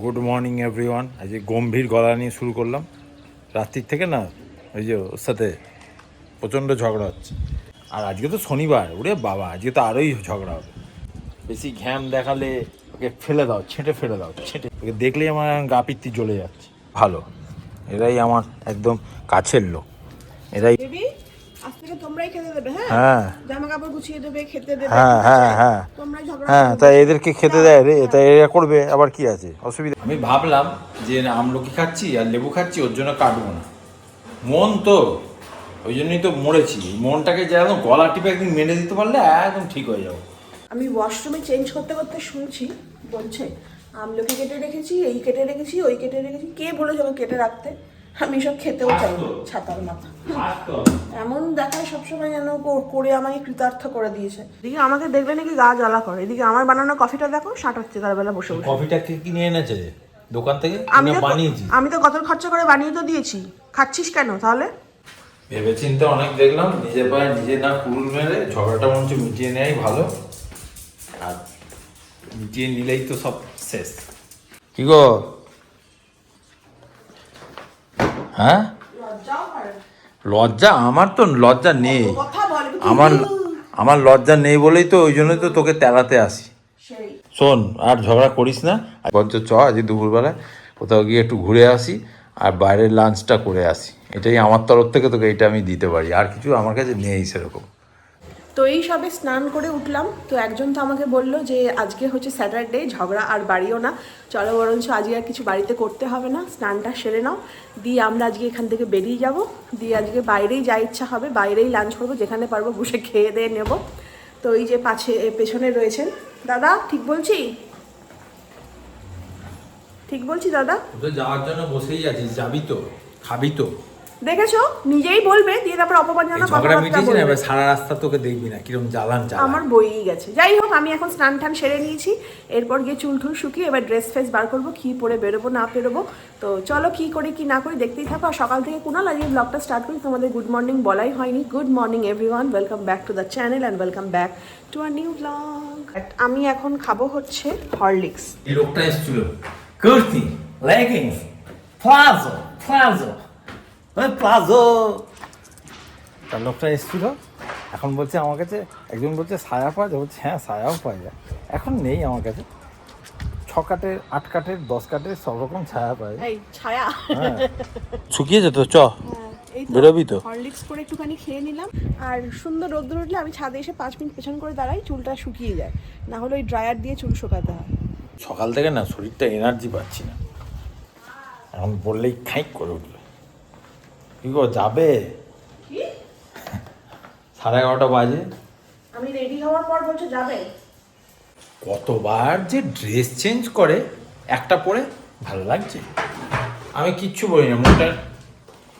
Good morning everyone আজকে গম্ভীর গলা নিয়ে শুরু করলাম। রাত্রির থেকে না, ওই যে ওর সাথে প্রচণ্ড ঝগড়া হচ্ছে। আর আজকে তো শনিবার, ওরে বাবা, আজকে তো আরোই ঝগড়া হবে। বেশি ঘ্যাম দেখালে ওকে ফেলে দাও, ছেঁটে ফেলে দাও, ছেঁটে। ওকে দেখলেই আমার গা পিত্তি জ্বলে যাচ্ছে। ভালো, এরাই আমার একদম কাছের লোক। এরাই বেবি তোমরাই খেতে দেবে হ্যাঁ? হ্যাঁ। জামা কাপড় গুছিয়ে দেবে খেতে দেবে হ্যাঁ হ্যাঁ হ্যাঁ। তোমরাই ঝগড়া হ্যাঁ তাই এদেরকে খেতে দেয় রে তাই এরা করবে আবার কি আছে? অসুবিধা। আমি ভাবলাম যে আমলকি খাচ্ছি আর লেবু খাচ্ছি ওর জন্য কাটবো না। মন তো ওই জন্যই তো মরেছি। মনটাকে যেন গলা টিপে একদিন মেনে দিতে পারলে একদম ঠিক হয়ে যাব। আমি ওয়াশরুমে চেঞ্জ করতে করতে শুনছি বলছে আমলকি কেটে রেখেছি এই কেটে রেখেছি ওই কেটে রেখেছি কে বলেছে ওকে কেটে রাখতে? আমি সব খেতেও চাই ছাতার মাথা। এমন দেখায় সবসময় যেন করে আমাকে কৃতার্থ করে দিয়েছে। এদিকে আমাকে দেখলে নাকি গা জ্বালা করে। এদিকে আমার বানানো কফিটা দেখো সাঁটাচ্ছে তার বেলা বসে বসে। কফিটা কে কিনে এনেছে? দোকান থেকে? আমি তো আমি তো কত খরচা করে বানিয়ে তো দিয়েছি। খাচ্ছিস কেন তাহলে? ভেবে চিন্তে অনেক দেখলাম নিজের পায়ে নিজে না কুড়ুল মেরে ঝগড়াটা মনে মিটিয়ে নেওয়াই ভালো। আর মিটিয়ে নিলেই তো সব শেষ। কি গো? হ্যাঁ? লজ্জা? আমার তো লজ্জা নেই। আমার আমার লজ্জা নেই বলেই তো ওই জন্যই তো তোকে তেড়াতে আসি। শোন আর ঝগড়া করিস না। বঞ্চ চ আজ দুপুরবেলা কোথাও গিয়ে একটু ঘুরে আসি আর বাইরের লাঞ্চটা করে আসি। এটাই আমার তরফ থেকে তোকে এটা আমি দিতে পারি। আর কিছু আমার কাছে নেই সেরকম। তো এই সবে স্নান করে উঠলাম। তো একজন তো আমাকে বলল যে, আজকে হচ্ছে স্যাটারডে, ঝগড়া আর বাড়িও না। চলো বরঞ্চ আজকে আর কিছু বাড়িতে করতে হবে না। স্নানটা সেরে নাও। দিয়ে আমরা আজকে এখান থেকে বেরিয়ে যাব। দিয়ে আজকে বাইরেই যা ইচ্ছা হবে, বাইরেই লাঞ্চ করব, যেখানে পারব বসে খেয়ে দিয়ে নেব। তো এই যে পাছে পেছনে রয়েছেন। দাদা, ঠিক বলছি? ঠিক বলছি দাদা? যাওয়ার জন্য বসেই আছিস, যাবি তো, খাবি তো। দেখেছ? নিজেই বলবে দিয়ে তারপর অপমানজনক ঝগড়া মিটিয়েছি না সারা রাস্তা তোকে দেখবি না কিরম জ্বালান জ্বালান আমার বইই গেছে। যাই হোক আমি এখন স্নান টান সেরে নিয়েছি। এরপর গিয়ে চুল টুল শুকিয়ে এবার ড্রেস ফ্রেস বার করব কি পরে বেরোবো না বেরোবো। তো চলো কি করি কি না করি দেখতেই থাকো। আর সকাল থেকে কুনাল আজকে ব্লগটা স্টার্ট করি তোমাদের গুড মর্নিং বলাই হয়নি। Good morning everyone welcome back to the channel and welcome back to our new blog আমি এখন খাব হচ্ছে হরলিক্স এই লোকটা এসেছিল। Kurti leggings palazzo palazzo. Palazzo. তার লোকটা এসেছিল এখন বলছে আমার কাছে একজন বলছে সায়া পাওয়া যায়? বলছে হ্যাঁ সায়াও পাওয়া যায়। এখন নেই আমার কাছে। ছ কাঠের আট কাঠের দশ কাঠের সব রকম ছায়া পায় এই ছায়া। হ্যাঁ। শুকিয়ে যেত চ। এই বেরোবি তো? হরলিক্স করে একটুখানি খেয়ে নিলাম। আর সুন্দর রোদ্দুর উঠলে আমি ছাদে এসে পাঁচ মিনিট পেছন করে দাঁড়াই চুলটা শুকিয়ে যায়। না হলে ওই ড্রায়ার দিয়ে চুল শুকাতে হয়। সকাল থেকে না শরীরটা এনার্জি পাচ্ছি না। এখন বললেই খাইক করে উঠবে কি গো যাবে? কি? সাড়ে এগারোটা বাজে। আমি রেডি হওয়ার পর বলছো যাবে? কতবার যে ড্রেস চেঞ্জ করে একটা পরে ভালো লাগছে। আমি কিচ্ছু বলি না মোটা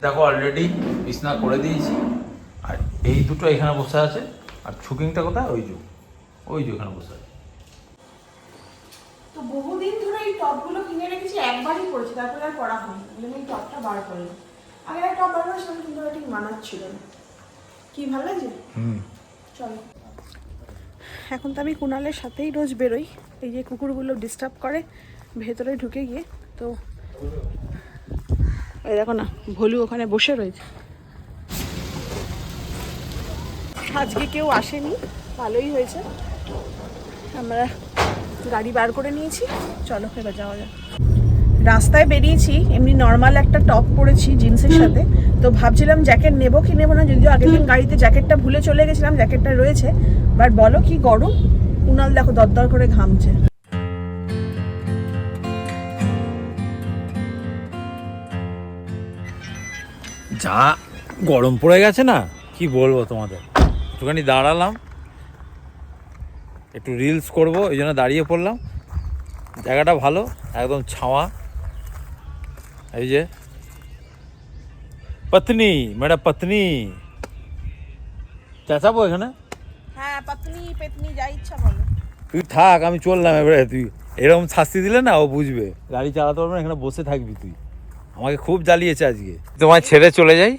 দেখো অলরেডি বিছনা করে দিয়েছি। আর এই দুটো এখানে বসে আছে। আর ছুকিংটা কোথায়? ওই যে ওই যে ওখানে বসে আছে। তো বহুদিন ধরে এই টপগুলো কিনে রেখেছি একবারই পরেছি তারপরে আর পরা হয়নি। এই টপটা বার করলাম আগে একটা করেছিলাম কিন্তু ওটা ঠিক মানাচ্ছিল না। কি ভালো লাগছে? হুম। চলো। এখন তো আমি কুণালের সাথেই রোজ বেরোই। এই যে কুকুরগুলো ডিস্টার্ব করে ভেতরে ঢুকে গিয়ে তো এই দেখো না ভলু ওখানে বসে রয়েছে। আজকে কেউ আসেনি ভালোই হয়েছে। আমরা গাড়ি বার করে নিয়েছি। চলো এবার যাওয়া যাক। রাস্তায় বেরিয়েছি এমনি নর্মাল একটা টপ পরেছি জিন্সের সাথে। তো ভাবছিলাম জ্যাকেট নেব কি নেব না যদিও আগের দিন গাড়িতে জ্যাকেটটা ভুলে চলে গেছিলাম জ্যাকেটটা রয়েছে। বাট বলো কি গরম? কুনাল দেখো দরদর করে ঘামছে। যা গরম পড়ে গেছে না? কি বলব তোমাদের? একটুখানি দাঁড়ালাম। একটু রিলস করব এই জন্য দাঁড়িয়ে পড়লাম। জায়গাটা ভালো একদম ছাওয়া। এই যে। পত্নী মেরা পত্নী। চেঁচাবো এখানে? হ্যাঁ পাতনি পেতনি যা ইচ্ছা বলো। তুই থাক আমি চললাম এবারে। তুই এরকম শাস্তি দিলে না ও বুঝবে। গাড়ি চালাতে পারবে না এখানে বসে থাকবি তুই। আমাকে খুব জ্বালিয়েছে আজকে। তোমায় ছেড়ে চলে যাই?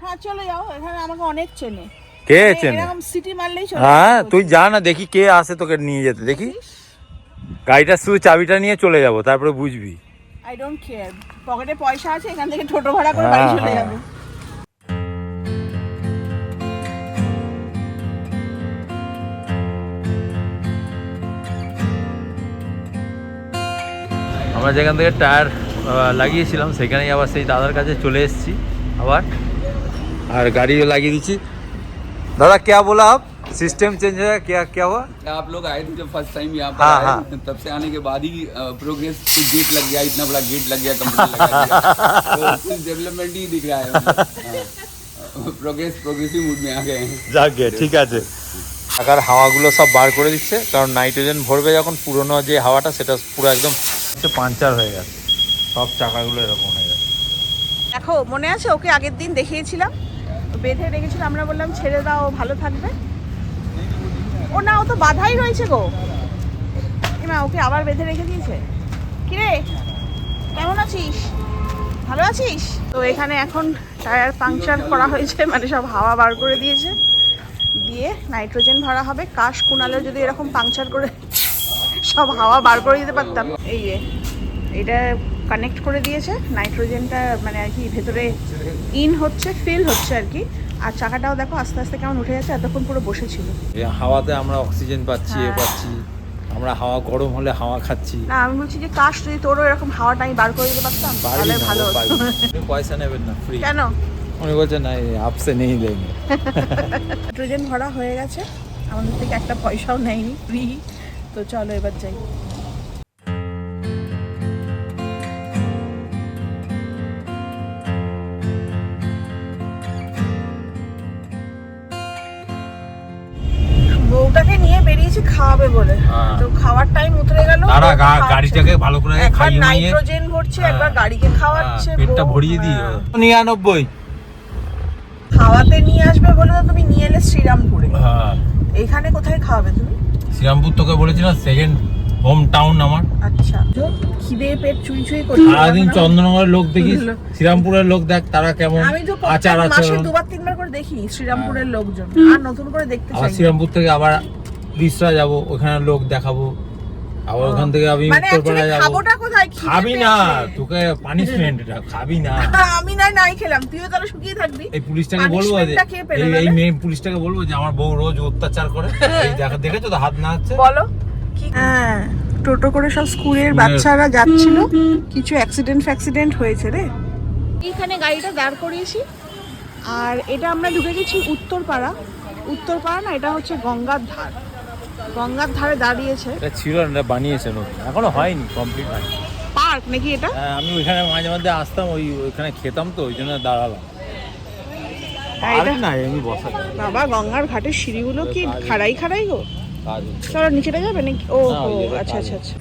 হ্যাঁ চলে যাও। এখানে আমাকে অনেক চেনে। কে চেনে? এরকম সিটি মারলেই চলে হ্যাঁ। তুই যা না দেখি কে আসে তোকে নিয়ে যেতে। দেখি। গাড়িটা শুধু চাবিটা নিয়ে চলে যাব তারপরে বুঝবি। আই ডোন্ট কেয়ার পকেটে পয়সা আছে এখান থেকে টোটো ভাড়া করে বাড়ি চলে হ্যাঁ, যাব। আমরা যেখান থেকে টায়ার লাগিয়েছিলাম সেখানেই আবার সেই দাদার কাছে চলে এসেছি আবার। আর গাড়িও লাগিয়ে দিচ্ছি। দাদা কে বলা আপ? सिस्टम चेंज है क्या क्या हुआ आप लोग आए थे जब फर्स्ट टाइम यहाँ पर हाँ, आए हाँ। तब से आने के बाद ही प्रोग्रेस गेट लग गया इतना बड़ा गेट लग गया कंपनी लगा दिया। तो कुछ डेवलपमेंट ही दिख रहा है प्रोग्रेस प्रोग्रेसिव मूड में आ गए हैं যাকে ঠিক আছে টাকার হাওয়াগুলো সব বার করে দিচ্ছে কারণ নাইট্রোজেন ভরবে যখন পুরনো যে হাওয়াটা সেটা পুরো একদম পাঞ্চার হয়ে গেছে সব চাকাগুলো এরকম হয়ে গেছে দেখো মনে আছে ওকে আগের দিন দেখিয়েছিলাম ও বেঁধে রেখেছিল আমরা বললাম ছেড়ে দাও ও ভালো থাকবে ও না, ও তো বাধাই রয়েছে গো। মা, ওকে আবার বেঁধে রেখে দিয়েছে। কিরে? কেমন আছিস? ভালো আছিস? তো এখানে এখন টায়ার পাংচার করা হয়েছে মানে সব হাওয়া বার করে দিয়েছে। দিয়ে নাইট্রোজেন ভরা হবে। কাশ কুনালে যদি এরকম পাংচার করে সব হাওয়া বার করে দিতে পারতাম। এই যে, এটা কানেক্ট করে দিয়েছে। নাইট্রোজেনটা মানে আর কি ভেতরে ইন হচ্ছে ফিল হচ্ছে আর কি। আর চাকাটাও দেখো আস্তে আস্তে কেমন উঠে যাচ্ছে এতক্ষণ পুরো বসেছিল। হাওয়াতে আমরা অক্সিজেন পাচ্ছি এ হ্যাঁ। পাচ্ছি। আমরা হাওয়া গরম হলে হাওয়া খাচ্ছি। না আমি বলছি যে কাশ যদি তোরও এরকম হাওয়াটা আমি বার করে দিতে পারতাম তাহলে ভালো হতো। পয়সা নেবেন না ফ্রি কেন? উনি বলছেন না এই আপসে নেই দেঙ্গে নাইট্রোজেন ভরা হয়ে গেছে আমাদের থেকে একটা পয়সাও নেয়নি ফ্রি তো চলো এবার যাই। খাওয়াবে বলে। হ্যাঁ। তো খাওয়ার টাইম উতরে গেল গাড়িটাকে ভালো করে খাইয়ে নাইট্রোজেন ভরছে হ্যাঁ। একবার গাড়িকে খাওয়াচ্ছে পেটটা ভরিয়ে দিই হ্যাঁ। নিরানব্বই। খাওয়াতে নিয়ে আসবে বলে তো তুমি নিয়ে এলে শ্রীরামপুরে। হ্যাঁ। এখানে কোথায় খাওয়াবে তুমি? শ্রীরামপুর তোকে বলেছিলাম সেকেন্ড হোম টাউন আমার। আচ্ছা। খিদে পেট চুই চুই করছে। সারাদিন চন্দ্রনগরের লোক দেখি শ্রীরামপুরের লোক দেখ তারা কেমন আমি তো আচার প্রত্যেক মাসে দুবার তিনবার করে দেখি শ্রীরামপুরের লোকজন। আর নতুন করে দেখতে চাই। শ্রীরামপুর থেকে আবার রিসরা যাব ওখানে লোক দেখাবো। আবার ওখান থেকে আমি মানে উত্তরপাড়া যাব। কোথায়? খাবি না। তোকে পানিশমেন্ট এটা খাবি না। আমি নাই নাই খেলাম। তুইও তাহলে শুকিয়ে থাকবি। এই পুলিশটাকে বলব যে এই এই মেয়ে পুলিশটাকে বলব যে আমার বউ রোজ অত্যাচার করে। এই দেখা দেখেছ তো হাত না হচ্ছে বলো। কি হ্যাঁ টোটো করে সব স্কুলের স্কুলের- বাচ্চারা যাচ্ছিল। কিছু অ্যাক্সিডেন্ট ফ্যাক্সিডেন্ট হয়েছে রে। এইখানে গাড়িটা দাঁড় করিয়েছি। আর এটা আমরা ঢুকে গেছি উত্তরপাড়া। উত্তরপাড়া না এটা হচ্ছে গঙ্গার ধার। গঙ্গার ধারে দাঁড়িয়েছে। এটা ছিল না এটা বানিয়েছে নতুন। এখনও হয়নি কমপ্লিট হয়নি। পার্ক নাকি এটা? হ্যাঁ, আমি ওইখানে মাঝে মাঝে আসতাম ওই ওইখানে খেতাম তো ওই জন্য দাঁড়ালাম। আরে না এমনি বসা বাবা গঙ্গার ঘাটের সিঁড়িগুলো কি খাড়াই খাড়াই গো। চলো নিচেটা যাবে নাকি? ও জায়গায় আচ্ছা আচ্ছা আচ্ছা।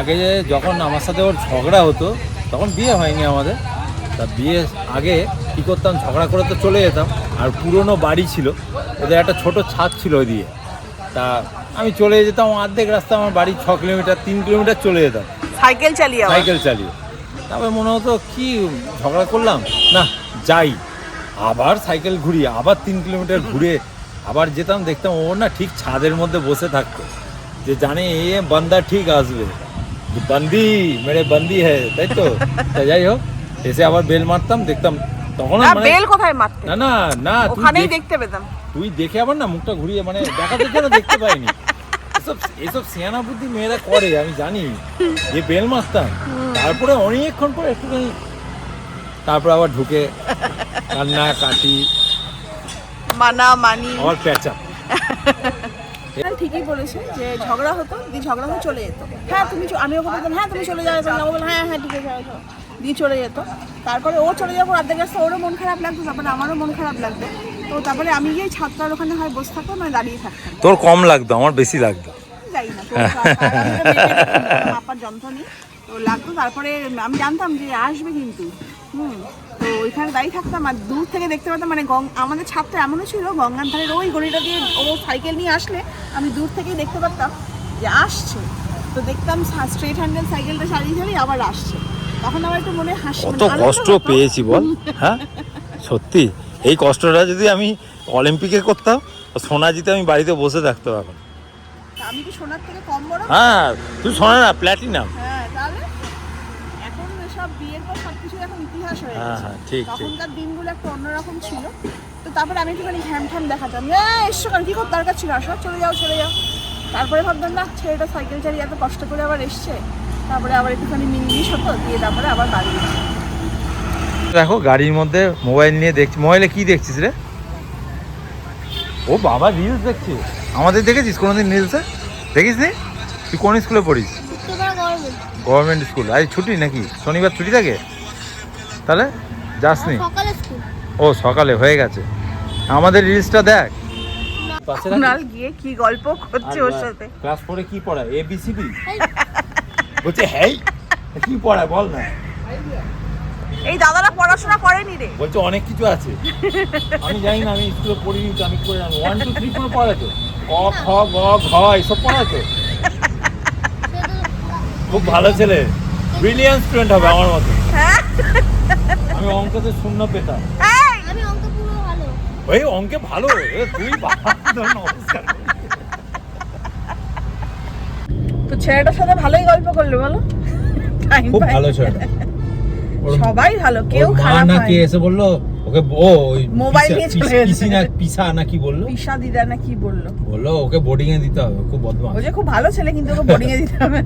আগে যে যখন আমার সাথে ওর ঝগড়া হতো তখন বিয়ে হয়নি আমাদের। তা বিয়ে আগে কী করতাম ঝগড়া করে তো চলে যেতাম। আর পুরনো বাড়ি ছিল ওদের একটা ছোট ছাদ ছিল ওই দিয়ে। তা আমি চলে যেতাম অর্ধেক রাস্তা আমার বাড়ি ছ কিলোমিটার তিন কিলোমিটার চলে যেতাম। সাইকেল চালিয়ে সাইকেল চালিয়ে। তারপরে মনে হতো কি ঝগড়া করলাম? না যাই। আবার সাইকেল ঘুরিয়ে আবার তিন কিলোমিটার ঘুরে আবার যেতাম দেখতাম ও না ঠিক ছাদের মধ্যে বসে থাকতো। যে জানে এ বান্দা ঠিক আসবে। বন্দি মেরে বন্দি হ্যাঁ তাই তো? যাই হোক এসে আবার বেল মারতাম দেখতাম তখন না মানে বেল কোথায় মারতে? না না না তুই ওখানেই দেখতে পেতাম। তুই দেখে আবার না মুখটা ঘুরিয়ে মানে দেখাতে জন্য দেখতে পাইনি। এসব এসব সিয়ানা বুদ্ধি মেয়েরা করে আমি জানি। যে বেল মারতাম। তারপরে অনেকক্ষণ পরে একটুখানি তারপর আবার ঢুকে কান্না কাটি। মানা মানি। আবার প্যাচা ঠিকই বলেছে যে ঝগড়া হতো দিয়ে ঝগড়া হয়ে চলে যেত। হ্যাঁ তুমি আমি ওকে বলতাম হ্যাঁ তুমি চলে যাও চলে যাও। ও বলল, হ্যাঁ হ্যাঁ ঠিক আছে দিয়ে চলে যেত। তারপরে ও চলে যাওয়ার পর অর্ধেক রাস্তা ওরও মন খারাপ লাগতো তারপরে আমারও মন খারাপ লাগতো। তো তারপরে আমি গিয়ে ছাদটার ওখানে হয় বসে থাকতাম মানে দাঁড়িয়ে থাকতাম। তোর কম লাগতো আমার বেশি লাগতো। যাই না তো যন্ত্র নেই তো লাগতো তারপরে আমি জানতাম যে আসবে কিন্তু। হুম তো ওইখানে দাঁড়িয়ে থাকতাম আর দূর থেকে দেখতে পেতাম মানে গং আমাদের ছাদটা এমনও ছিল গঙ্গার ধারের ওই গড়িটা দিয়ে ও সাইকেল নিয়ে আসলে আমি দূর থেকেই দেখতে পারতাম যে আসছে। তো দেখতাম স্ট্রেট হ্যান্ডেল সাইকেলটা আবার আসছে। তখন আমার একটু মনে হাসি কত মানে কষ্ট পেয়েছি বল হ্যাঁ? সত্যি? এই কষ্টটা যদি আমি অলিম্পিকে করতাম সোনা জিতে আমি বাড়িতে বসে থাকতাম এখন। আমি কি সোনার থেকে কম বড়? হ্যাঁ তুই শোনা না প্ল্যাটিনাম। হ্যাঁ তাহলে এখন সব বিয়ের পর এখন ইতিহাস হয়ে হ্যাঁ, গেছে। হ্যাঁ, ঠিক। তখনকার দিনগুলো একটু অন্যরকম ছিল। তো তারপরে আমি একটুখানি দেখাতাম। এসছো কেন? কি দরকার ছিল? আসো চলে যাও চলে যাও। তারপরে ভাবতাম না ছেলেটা সাইকেল চালিয়ে এত কষ্ট করে আবার এসছে। তারপরে আবার একটুখানি মিনিমিশ হতো দিয়ে তারপরে আবার বাড়ি। দেখো গাড়ির মধ্যে মোবাইল নিয়ে দেখছি। মোবাইলে কি দেখছিস রে? ও বাবা রিলস দেখছি। আমাদের দেখেছিস কোনোদিন রিলসে দেখিস নি তুই কোন স্কুলে পড়িস? Government school. আজ ছুটি নাকি? শনিবার ছুটি থাকে? তাহলে যাস নি ও সকালে হয়ে গেছে। আমাদের রিলসটা দেখ। গিয়ে কি গল্প করছে ওর সাথে? ক্লাস ফোরে কি পড়ায়? এ বি বলছে হ্যাঁ? কি পড়ায়? বল না। এই দাদারা পড়াশোনা করেনি রে। বলছে অনেক কিছু আছে। আমি জানি না আমি স্কুলে পড়িনি তো আমি কি করে জানি ওয়ান টু থ্রি ফোর পড়া তো ক খ গ ঘ এসব পড়া তো খুব ভালো ছেলে। ব্রিলিয়ান্ট স্টুডেন্ট হবে আমার মতো। হ্যাঁ। আমি অঙ্কতে শূন্য পেতাম। আমি অঙ্ক পুরো ভালো। ওই অঙ্কে ভালো? তুই নমস্কার। তো ছেলেটার সাথে ভালোই গল্প করল বলো। খুব ভালো ছেলেটা। সবাই ভালো কেউ খারাপ নাকি হয় এসে বলল ওকে ও মোবাইল নিয়ে চলে পিস- না পিসা না কি বলল? ঈশা দিদা না কি বলল? বলল ওকে বোর্ডিং এ দিতে হবে খুব বদমাস ও যে খুব ভালো ছেলে কিন্তু ওকে বোর্ডিং এ দিতে হবে।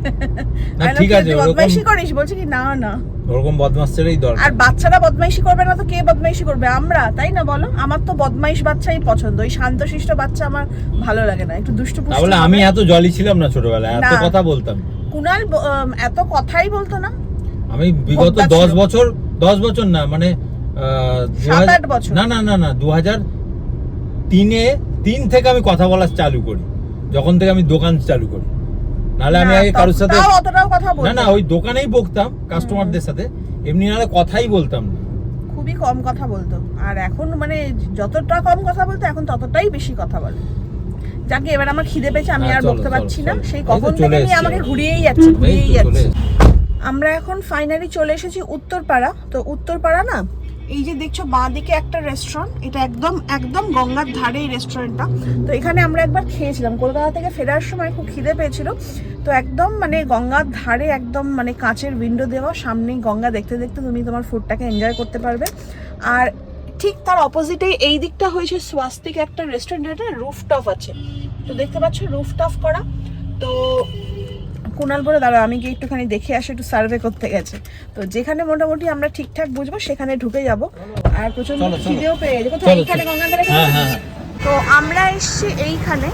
না, ঠিক আছে, বদমাইশি করিস? বলছে কি না না। ওরকম বদমাস ছেলেই দরকার। আর বাচ্চারা বদমাইশি করবে না তো কে বদমাইশি করবে? আমরা তাই না বলো? আমার তো বদমাইশ বাচ্চাই পছন্দ ওই শান্তশিষ্ট বাচ্চা আমার ভালো লাগে না একটু দুষ্টু তাহলে আমি এত জলি ছিলাম না ছোটবেলায় এত কথা বলতাম। না। কুনাল এত কথাই বলতো না। আমি বিগত দশ বছর দশ বছর না মানে না না না না দু হাজার তিনে তিন থেকে আমি কথা বলা চালু করি যখন থেকে আমি দোকান চালু করি। নাহলে আমি আগে কারোর সাথে অতটাও কথা বলতো না না ওই দোকানেই বকতাম কাস্টমারদের সাথে এমনি নাহলে কথাই বলতাম না। খুবই কম কথা বলতো। আর এখন মানে যতটা কম কথা বলতো এখন ততটাই বেশি কথা বলে। যাকে এবার আমার খিদে পেয়েছে আমি হ্যাঁ, আর বলতে পারছি না। সেই কখন থেকে নিয়ে আমাকে ঘুরিয়েই যাচ্ছে ঘুরিয়েই যাচ্ছে। আমরা এখন ফাইনালি চলে এসেছি উত্তরপাড়া। তো উত্তরপাড়া না, এই যে দেখছ বাঁ দিকে একটা রেস্টুরেন্ট এটা একদম একদম গঙ্গার ধারে এই রেস্টুরেন্টটা তো এখানে আমরা একবার খেয়েছিলাম। কলকাতা থেকে ফেরার সময় খুব খিদে পেয়েছিল। তো একদম মানে গঙ্গার ধারে একদম মানে কাঁচের উইন্ডো দেওয়া, সামনেই গঙ্গা দেখতে দেখতে তুমি তোমার ফুডটাকে এনজয় করতে পারবে। আর ঠিক তার অপোজিটেই এই দিকটা হয়েছে স্বাস্তিক একটা রেস্টুরেন্ট এটা রুফটপ আছে। তো দেখতে পাচ্ছ রুফটপ করা। কুনাল বলে দাঁড়া আমি গিয়ে একটুখানি দেখে আসি একটু সার্ভে করতে গেছে। তো যেখানে মোটামুটি আমরা ঠিকঠাক বুঝব সেখানে ঢুকে যাব। আর প্রচণ্ড। খিদেও পেয়ে গেছে। কোথায়? এইখানে গঙ্গাধারে হ্যাঁ হ্যাঁ হ্যাঁ। তো আমরা এসছি এইখানে।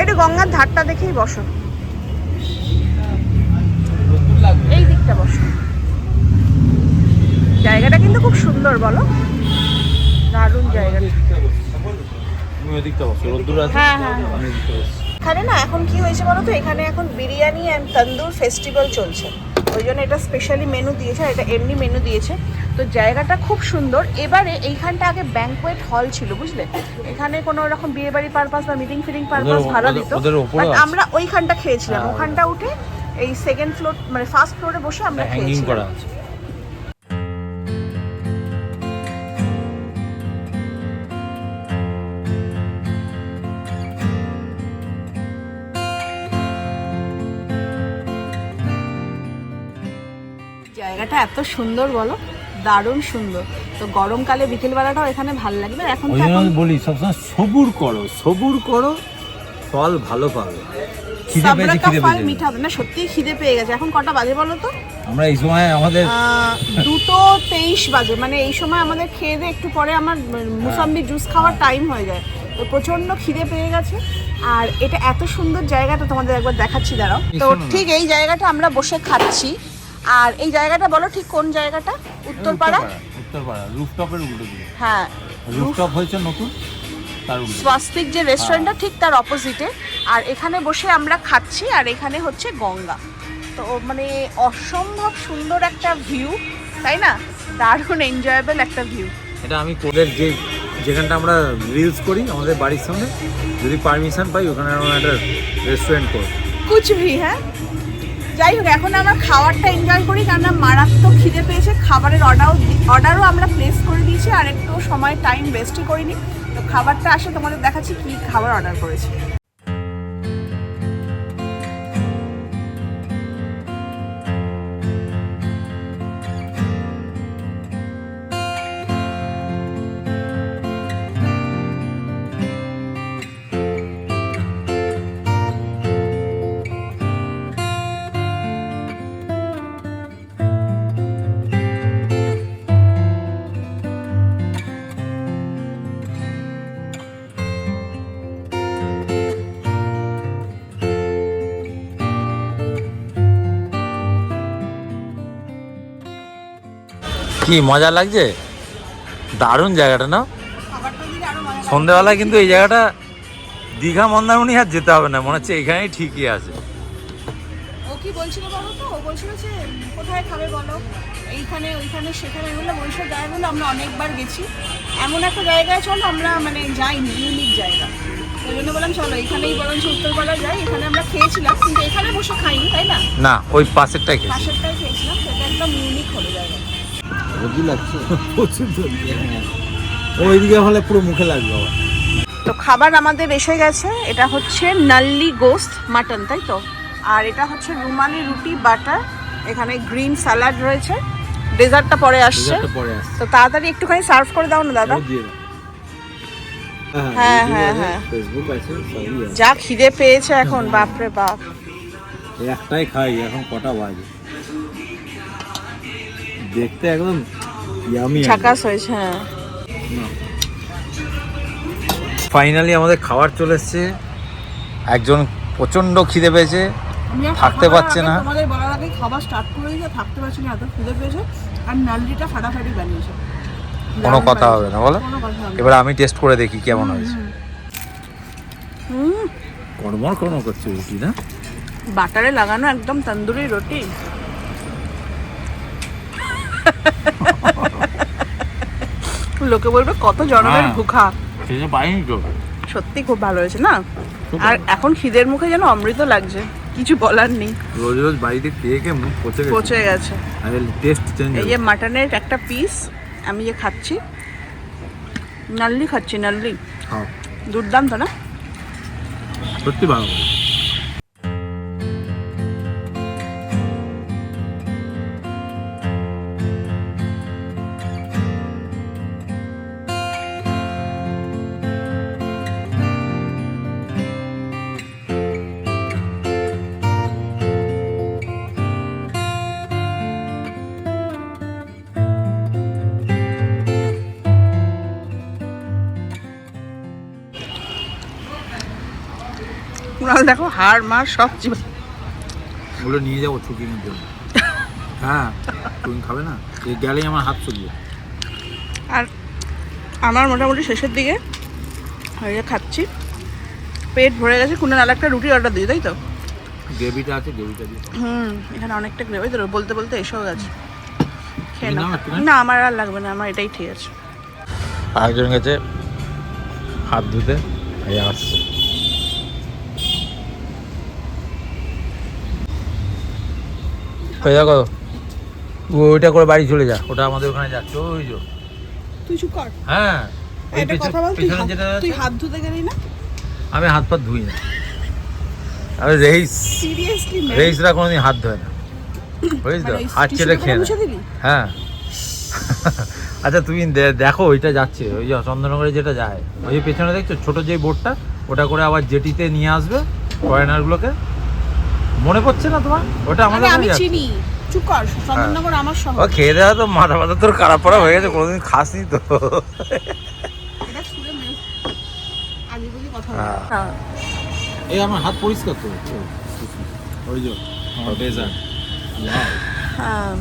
একটু গঙ্গার ধারটা দেখেই বসো। এই দিকটা বসো। জায়গাটা কিন্তু খুব সুন্দর বলো। দারুণ জায়গা তুমি ওদিকটা বসো। রোদ্দুর আছে? হ্যাঁ, হ্যাঁ, হ্যাঁ। এখানে না এখন কি হয়েছে বলো তো? এখানে এখন বিরিয়ানি অ্যান্ড তন্দুর ফেস্টিভ্যাল চলছে। ওই জন্য এটা স্পেশালি মেনু দিয়েছে এটা এমনি মেনু দিয়েছে। তো জায়গাটা খুব সুন্দর। এবারে এইখানটা আগে ব্যাংকোয়েট হল ছিল বুঝলে? এখানে কোনো রকম বিয়ে বাড়ি পারপাস বা মিটিং ফিটিং পারপাস ভাড়া দিত। আমরা ওইখানটা খেয়েছিলাম। হ্যাঁ, ওখানটা উঠে এই সেকেন্ড ফ্লোর মানে ফার্স্ট ফ্লোরে বসে আমরা হ্যাঙ্গিং এত সুন্দর বলো দারুণ সুন্দর। তো গরমকালে বিকেলবেলাটাও এখানে ভালো লাগবে। এখন তো এখন বলি সবসময় সবুর করো সবুর করো ফল ভালো পাবে। খিদে পেয়েছে খিদে ফল পেয়েছে। মিঠা না সত্যিই খিদে পেয়ে গেছে। এখন কটা বাজে বলো তো? আমরা এই সময় আমাদের আহ, দুটো তেইশ বাজে। মানে এই সময় আমাদের খেয়ে দিয়ে একটু পরে আমার মুসাম্বি জুস খাওয়ার টাইম হয়ে যায়। তো প্রচণ্ড খিদে পেয়ে গেছে। আর এটা এত সুন্দর জায়গাটা তোমাদের একবার দেখাচ্ছি দাঁড়াও। তো ঠিক এই জায়গাটা আমরা বসে খাচ্ছি। আর এই জায়গাটা বলো ঠিক কোন জায়গাটা? উত্তরপাড়া? উত্তরপাড়া রুফটপের উল্টো দিকে। হ্যাঁ রুফটপ হয়েছে নতুন তার উল্টো স্বাস্তিক যে রেস্টুরেন্টটা ঠিক তার অপোজিটে আর এখানে বসে আমরা খাচ্ছি আর এখানে হচ্ছে গঙ্গা। তো মানে অসম্ভব সুন্দর একটা ভিউ তাই না? দারুণ এনজয়েবল একটা ভিউ এটা আমি কোদের যে যেখানটা আমরা রিলস করি আমাদের বাড়ির সামনে যদি পারমিশন পাই ওখানে আমরা একটা রেস্টুরেন্ট করব। কুচ ভি হ্যাঁ যাই হোক, এখন আমরা খাবারটা এনজয় করি, কারণ মারাত্মক খিদে পেয়েছে। খাবারের অর্ডারও অর্ডারও আমরা প্লেস করে দিয়েছি, আর একটু সময় টাইম ওয়েস্টই করিনি। তো খাবারটা আসে, তোমাদের দেখাচ্ছি কি খাবার অর্ডার করেছি। কি মজা লাগছে? দারুণ জায়গাটা না। সন্ধ্যেবেলা কিন্তু এই জায়গাটা দীঘা মন্দারমণি আর যেতে হবে না মনে হচ্ছে এখানেই ঠিকই আছে। ও কি বলছিল বলো তো? ও বলছিল যে কোথায় খাবে বলো? এইখানে ওইখানে সেখানে। ওইসব জায়গাগুলো আমরা অনেকবার গেছি। এমন একটা জায়গায় চলো আমরা মানে যাইনি ইউনিক জায়গা। ওই জন্য বললাম চলো এখানেই বরঞ্চ উত্তরপাড়া যাই। এখানে আমরা খেয়েছিলাম কিন্তু এখানে বসে খাইনি তাই না? না ওই পাশেরটাই খেয়েছি। পাশেরটাই খেয়েছিলাম সেটা একদম ইউনিক হলো জায়গা রোদই লাগছে। হলে পুরো মুখে লাগবে তো খাবার আমাদের এসে গেছে। এটা হচ্ছে নাল্লি গোস্ত মাটন তাই তো? আর এটা হচ্ছে রুমালি রুটি বাটার এখানে গ্রিন স্যালাড রয়েছে। ডেজার্টটা পরে আসছে। তো তাড়াতাড়ি একটুখানি সার্ভ করে দাও না দাদা? হ্যাঁ হ্যাঁ হ্যাঁ, হ্যাঁ, হ্যাঁ। যা খিদে পেয়েছে এখন বাপরে বাপ। একটাই খাই এখন কটা বাজে? দেখতে একদম ইয়ামি ছাকাস হয়েছে হ্যাঁ। ফাইনালি আমাদের খাবার চলে এসছে। একজন প্রচণ্ড খিদে পেয়েছে। থাকতে পারছে না। তোমাদের বলার আগে খাবার স্টার্ট করে দিয়ে থাকতে পারছি না এত খিদে পেয়েছে। আর নাল্লিটা ফাটাফাটি বানিয়েছে। কোনো কথা হবে না বলো। এবার আমি টেস্ট করে দেখি কেমন হয়েছে। হুম। কড়মড় কড়মড় করছে রুটি না? বাটারে লাগানো একদম তন্দুরি রুটি। লোকে বলবে কত জনমের হ্যাঁ। ভুখা। সেটা পাইনি তো। সত্যি খুব ভালো হয়েছে না? আর এখন খিদের মুখে যেন অমৃত লাগছে কিছু বলার নেই। রোজ রোজ বাড়িতে খেয়ে খেয়ে মুখ পচে গেছে। পচে গেছে। আর টেস্ট চেঞ্জ এই যে মাটনের একটা পিস আমি যে খাচ্ছি নাল্লি খাচ্ছি নাল্লি। দুর্দান্ত না? সত্যি ভালো কুণাল দেখো হাড় মার সব চিবা ওগুলো নিয়ে যাব ছুটির জন্য হ্যাঁ তুমি খাবে না? গেলেই আমার হাত চলবে। আর আমার মোটামুটি শেষের দিকে এই যে খাচ্ছি। পেট ভরে গেছে কুণাল আর একটা রুটি অর্ডার দিই তাই তো? গ্রেভিটা আছে গ্রেভিটা দিয়ে। হুম এখানে অনেকটা গ্রেভি তো বলতে বলতে এসেও গেছে। খেয়ে নাও। নাও না আমার আর লাগবে না আমার এটাই ঠিক আছে। আরেকজন গেছে হাত ধুতে আসছে। ওই। দেখো ওইটা করে বাড়ি চলে যা। ওটা আমাদের ওখানে যাচ্ছে ওই যে। তুই চুপ কর। হ্যাঁ একটা কথা বল তুই হাত- যেটা তুই আছে, হাত ধুতে গেলি না? আমি হাত পা ধুই না। আমি রেইস। সিরিয়াসলি রেইসরা কোনোদিন হাত ধোয় না। বুঝলি তো? হাত চেটে খেয়ে। হ্যাঁ। আচ্ছা তুমি দেখো ওইটা যাচ্ছে। ওই যে চন্দ্রনগরে যেটা যায়। ওই যে পেছনে দেখছ ছোট যে বোটটা ওটা করে আবার জেটিতে নিয়ে আসবে ফরেনারগুলোকে মনে পড়ছে না তোমার? ওটা আমাদের ওখানে আমি। চিনি। চুপ কর চন্দননগর আমার শহর। ও খেয়ে দেওয়া তো মাথা মাথা তোর খারাপ পড়া হয়ে গেছে কোনোদিন খাসনি তো। হ্যাঁ। হ্যাঁ। এই আমার হাত পরিষ্কার তো। ওই যে আমার ডেজার্ট হ্যাঁ,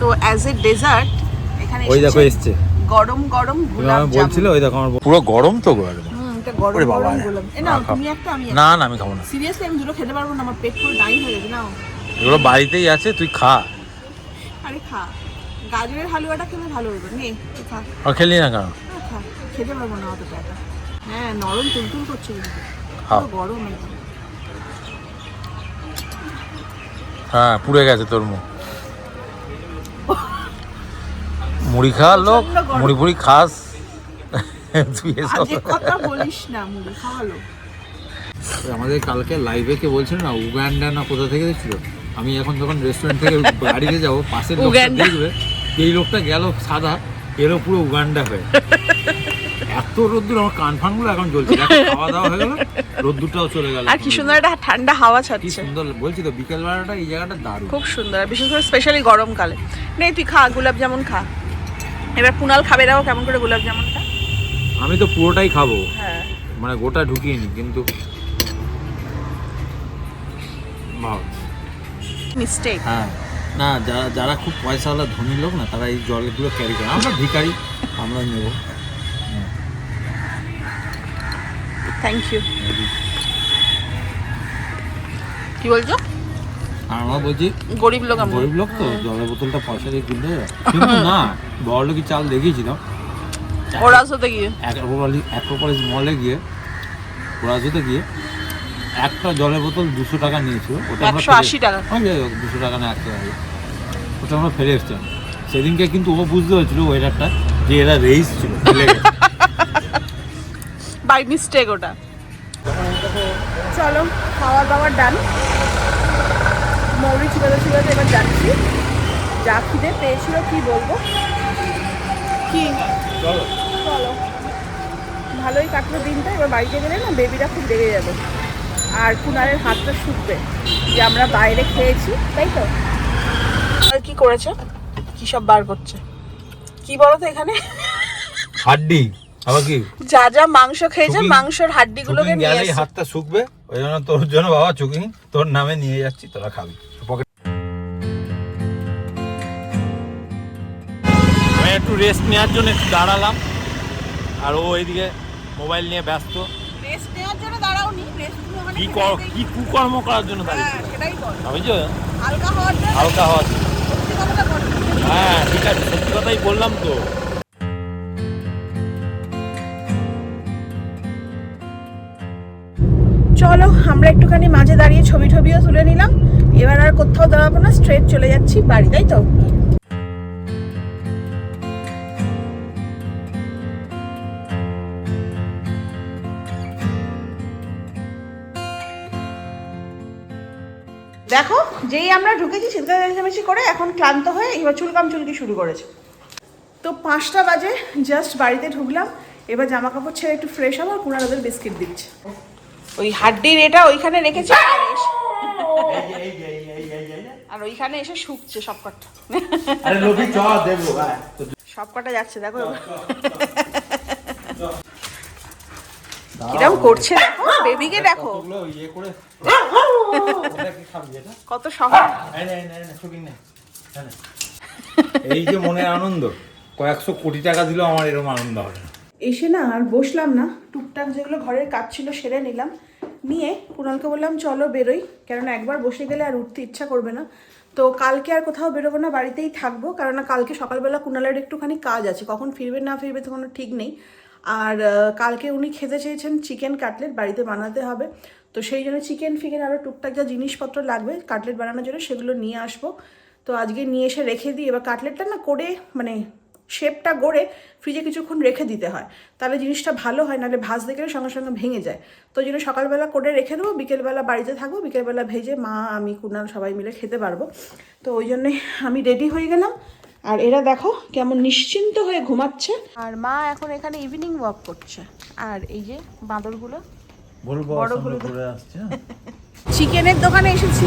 তো অ্যাজ এ ডেজার্ট এখানে ওই দেখো এসেছে গরম গরম বলছিল ওই দেখো আমার পুরো গরম তো গরম। হুম গরম ওরে বাবা। গরম গোলাপ এ না না, তুমি একটা আমি না না আমি খাব না। সিরিয়াসলি আমি দুটো খেতে পারব না আমার পেট পুরো হয়ে নাও। এগুলো বাড়িতেই আছে তুই খা। আরে খা। গাজরের হালুয়াটা খেলে ভালো হবে নে তুই খা। আর খেলি না কেন? না, খা। খেতে পারব না অতটা হ্যাঁ নরম তুলতুল করছে কিন্তু। খাও পুরো গরম একদম হ্যাঁ পুড়ে গেছে তোর মুখ। মুড়ি খাওয়ার লোক। মুড়ি ফুড়ি খাস। কথা বলিস না মুড়ি খাওয়ালো আমাদের কালকে লাইভে কে বলছিল না উগান্ডা না কোথা থেকে আমি এখন যখন রেস্টুরেন্ট থেকে গাড়িতে যাব উগান্ডা। দেখবে এই লোকটা গেল সাদা পুরো উগান্ডা হয়ে। এত রোদ্দুর আমার কান ফানগুলো এখন জ্বলছে। খাওয়া দাওয়া হয়ে গেল রোদ্দুরটাও চলে গেল। আর কি সুন্দর একটা ঠান্ডা হাওয়া কি ছাড়ছে। সুন্দর বলছি তো বিকেল বেলাটা এই জায়গাটা দারুণ। খুব সুন্দর বিশেষ করে স্পেশালি গরমকালে। নেই তুই খা গোলাপ জামুন খা। এবার কুনাল খাবে দাও কেমন করে গোলাপ জামুনটা আমি তো পুরোটাই খাব। হ্যাঁ। মানে গোটা ঢুকিয়ে নি কিন্তু মিস্টেক হ্যাঁ। না যারা যারা খুব পয়সাওয়ালা ধনী লোক না তারা এই জলগুলো ক্যারি করে। আমরা ভিখারি আমরা নেব। থ্যাংক ইউ কি বলছো? আর আমরা বলছি গরিব লোক গরিব লোক তো জলের বোতলটা পয়সা দিয়ে কিন্তু না বড় লোকই চাল দেখিয়েছিলাম। ওরা গিয়ে? অ্যাক্রোপলিস অ্যাক্রোপলিস মলে গিয়ে ওরাজুতে গিয়ে একটা জলের বোতল দুশো টাকা নিয়েছিল। ওটা একশো আশি টাকা। যাই হোক দুশো টাকা না একশো টাকা ওটা আমরা ফেলে এসছিলাম। সেদিনকে কিন্তু ও বুঝতে হয়েছিল ওয়েটারটা যে এরা রেইস ছিল বাই মিস্টেক ওটা। চলো খাওয়া দাওয়ার ডান মৌরি চিবাতে চিবাতে এবার যাচ্ছি। যা খিদে পেয়েছিল কি বলব? কি? চলো। ভালোই কাটলো দিনটা এবার বাড়িতে গেলে না বেবিরা খুব রেগে যাবে। আর কুনারের হাতটা শুকবে যে আমরা বাইরে খেয়েছি তাই তো? আর কি করেছে? কি সব বার করছে? কি বলো তো এখানে? হাড্ডি আবার কি? যা যা মাংস খেয়েছে মাংসের হাড্ডিগুলোকে চুকিং নিয়ে গেলেই হাতটা শুকবে ওই জন্য তোর জন্য বাবা চুকিং তোর নামে নিয়ে যাচ্ছি তোরা খাবি। আমি একটু রেস্ট নেওয়ার জন্য একটু দাঁড়ালাম আর ও এইদিকে মোবাইল নিয়ে ব্যস্ত। রেস্ট নেওয়ার জন্য দাঁড়াওনি রেস্ট নিয়ে মানে কি কর কি কুকর্ম করার জন্য হ্যাঁ সেটাই বল। বুঝছ হালকা হওয়ার জন্য হালকা হওয়ার জন্য। সত্যি কথাটা বল। হ্যাঁ ঠিক আছে সত্যি কথাই বললাম তো। চলো আমরা একটুখানি মাঝে দাঁড়িয়ে ছবি টবিও তুলে নিলাম। এবার আর কোথাও দাঁড়াবো না স্ট্রেট চলে যাচ্ছি বাড়ি তাই তো? দেখো যেই আমরা ঢুকেছি চিৎকার চেঁচামেচি করে এখন ক্লান্ত হয়ে এবার চুলকাম চুলকি শুরু করেছে। তো পাঁচটা বাজে জাস্ট বাড়িতে ঢুকলাম এবার জামা কাপড় ছেড়ে একটু ফ্রেশ হব আর কুনার ওদের বিস্কিট দিচ্ছে। ওই হাড্ডির এটা ওইখানে রেখেছে আর আর ওইখানে এসে শুকছে সব কটা আরে লোভি চ দেবো হ্যাঁ সব কটা যাচ্ছে দেখো। কিরম করছে দেখো বেবিকে দেখো। ইয়ে করে কত সহজ। এই যে মনের আনন্দ কয়েকশো কোটি টাকা দিলেও আমার এরকম আনন্দ হবে এসে না আর বসলাম না টুকটাক যেগুলো ঘরের কাজ ছিল সেরে নিলাম। নিয়ে কুণালকে বললাম চলো বেরোই। কেননা একবার বসে গেলে আর উঠতে ইচ্ছা করবে না। তো কালকে আর কোথাও বেরোবো না বাড়িতেই থাকব। কেননা কালকে সকালবেলা কুণালের একটুখানি কাজ আছে। কখন ফিরবে না ফিরবে তো কোনো ঠিক নেই। আর কালকে উনি খেতে চেয়েছেন চিকেন কাটলেট বাড়িতে বানাতে হবে। তো সেই জন্য চিকেন ফিকেন আরও টুকটাক যা জিনিসপত্র লাগবে কাটলেট বানানোর জন্য সেগুলো নিয়ে আসব। তো আজকে নিয়ে এসে রেখে দিই। এবার কাটলেটটা না করে মানে শেপটা গড়ে ফ্রিজে কিছুক্ষণ রেখে দিতে হয়। তাহলে জিনিসটা ভালো হয়, নাহলে ভাজতে গেলে সঙ্গে সঙ্গে ভেঙে যায়। তো ওই জন্য সকালবেলা করে রেখে দেবো, বিকেলবেলা বাড়িতে থাকব, বিকেলবেলা ভেজে মা, আমি, কুনাল সবাই মিলে খেতে পারব। তো ওই জন্যে আমি রেডি হয়ে গেলাম। আর এরা দেখো কেমন নিশ্চিন্ত হয়ে ঘুমাচ্ছে। আর মা এখন এখানে ইভিনিং ওয়াক করছে। আর এই যে বাঁদরগুলো বলব বড় ঘুরে আসছে? চিকেনের দোকানে এসেছি।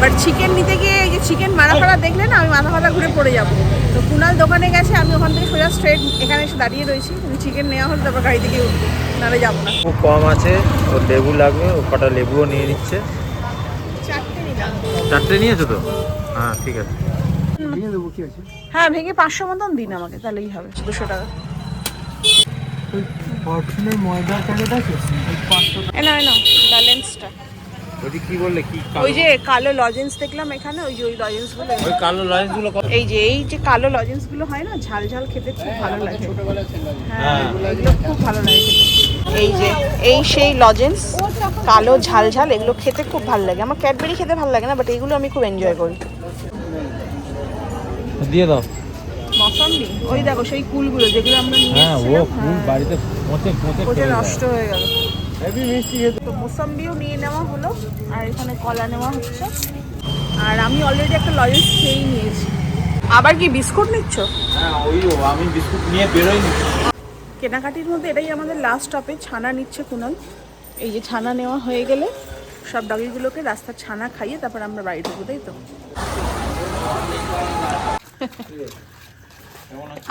বাট চিকেন নিতে গিয়ে এই যে চিকেন মারা ফাড়া দেখলে না আমি মাথা ফাটা ঘুরে পড়ে যাব। তো কুনাল দোকানে গেছে আমি ওখান থেকে সোজা স্ট্রেট এখানে এসে দাঁড়িয়ে রয়েছি। চিকেন নেওয়া হলে তারপর গাড়ি থেকে উঠবো নাহলে যাব না। খুব কম আছে ওর লেবু লাগবে ও কটা লেবুও নিয়ে নিচ্ছে। চারটে নিলাম। চারটে নিয়েছো তো? হ্যাঁ ঠিক আছে। হ্যাঁ ভেঙে পাঁচশো মতন দিন আমাকে তাহলেই হবে দুশো টাকা। ব্যালেন্সটা। ওই কি বললে কি ওই যে কালো লজেন্স দেখলাম এখানে ওই যে ওই লজেন্সগুলো। ওই কালো এই যে এই যে কালো লজেন্সগুলো হয় না ঝাল ঝাল খেতে খুব ভালো লাগে। হ্যাঁ এগুলো খুব ভালো লাগে এই যে এই সেই লজেন্স কালো ঝাল ঝাল এগুলো খেতে খুব ভালো লাগে। আমার ক্যাডবেরি খেতে ভালো লাগে না বাট এগুলো আমি খুব এনজয় করি। দিয়ে দাও। মৌসম্বি ওই দেখো সেই কুলগুলো যেগুলো আমরা নিয়ে হ্যাঁ ও হ্যাঁ। বাড়িতে পচে পচে পচে নষ্ট হয়ে গেল। হেভি মিষ্টি খেতে। তো মোসাম্বিও নিয়ে নেওয়া হলো আর এখানে কলা নেওয়া হচ্ছে। আর আমি অলরেডি একটা লজেন্স খেয়েই নিয়েছি। আবার কি বিস্কুট নিচ্ছ? হ্যাঁ ওই আমি বিস্কুট নিয়ে বেরোইনি কেনাকাটির মধ্যে এটাই আমাদের লাস্ট স্টপে ছানা নিচ্ছে কুনাল। এই যে ছানা নেওয়া হয়ে গেলে সব ডগিগুলোকে রাস্তার ছানা খাইয়ে তারপর আমরা বাড়ি ঢুকবো তাই তো?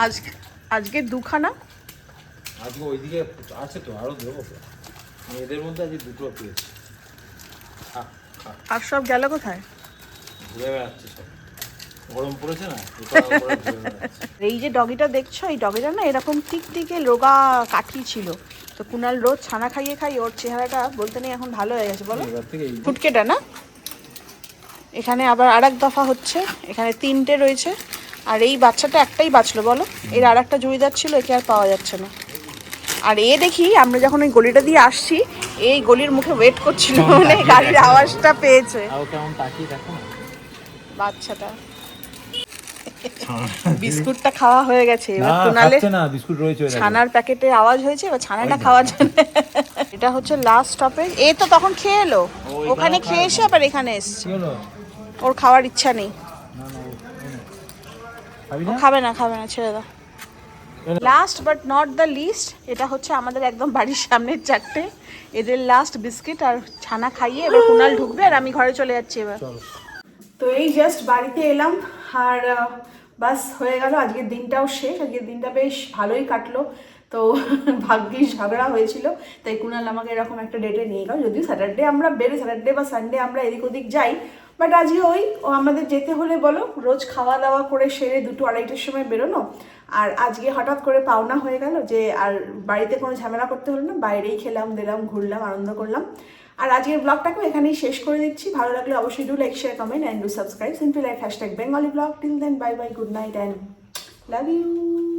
আজ আজকে দুখানা। আজকে ওইদিকে আছে তো আরও দেবো। এদের মধ্যে আজকে দুটো পেয়েছি। আর সব গেল কোথায়? ঘুরে বেড়াচ্ছে সব। গরম পড়েছে না। এই যে ডগিটা দেখছ এই ডগিটা না এরকম টিকটিকে রোগা কাঠি ছিল। তো কুনাল রোজ ছানা খাইয়ে খাই ওর চেহারাটা বলতে নেই এখন ভালো হয়ে গেছে বলো। ফুটকেটা না? এখানে আবার আর এক দফা হচ্ছে। এখানে তিনটে রয়েছে। আর এই বাচ্চাটা একটাই বাঁচলো বলো? এর আর একটা জুড়িদার ছিল একে আর পাওয়া যাচ্ছে না। আর এ দেখি আমরা যখন ওই গলিটা দিয়ে আসছি এই গলির মুখে ওয়েট করছিল মানে গাড়ির আওয়াজটা পেয়েছে। বাচ্চাটা। বিস্কুটটা খাওয়া হয়ে গেছে এবার কুনালে বিস্কুট রয়েছে ছানার প্যাকেটে আওয়াজ হয়েছে এবার ছানাটা খাওয়ার জন্য। এটা হচ্ছে লাস্ট স্টপেজ এ তো তখন খেয়ে এলো। ওখানে খেয়ে এসে আবার এখানে এসছে। ওর খাওয়ার ইচ্ছা নেই। খাবি ও না? খাবে না খাবে না ছেড়ে দাও। Last but not the least এটা হচ্ছে আমাদের একদম বাড়ির সামনের চারটে। এদের লাস্ট বিস্কিট আর ছানা খাইয়ে এবার কুনাল ঢুকবে আর আমি ঘরে চলে যাচ্ছি এবার। তো এই জাস্ট বাড়িতে এলাম আর বাস হয়ে গেল। আজকের দিনটাও শেষ। আজকের দিনটা বেশ ভালোই কাটলো। তো ভাগ্যিস ঝগড়া হয়েছিল। তাই কুনাল আমাকে এরকম একটা ডেটে নিয়ে গেল। যদিও স্যাটারডে আমরা বেরোই স্যাটারডে বা সানডে আমরা এদিক ওদিক যাই। বাট আজকে ওই, ও আমাদের যেতে হলে বলো, রোজ খাওয়া দাওয়া করে সেরে দুটো আড়াইটের সময় বেরোনো। আর আজকে হঠাৎ করে পাওনা হয়ে গেল যে, আর বাড়িতে কোনো ঝামেলা করতে হলো না, বাইরেই খেলাম, দিলাম, ঘুরলাম, আনন্দ করলাম। আর আজকের ব্লগটাকে এখানেই শেষ করে দিচ্ছি। ভালো লাগলে অবশ্যই do like share comment and do subscribe simply life hashtag Bengali blog till then bye bye good night and love you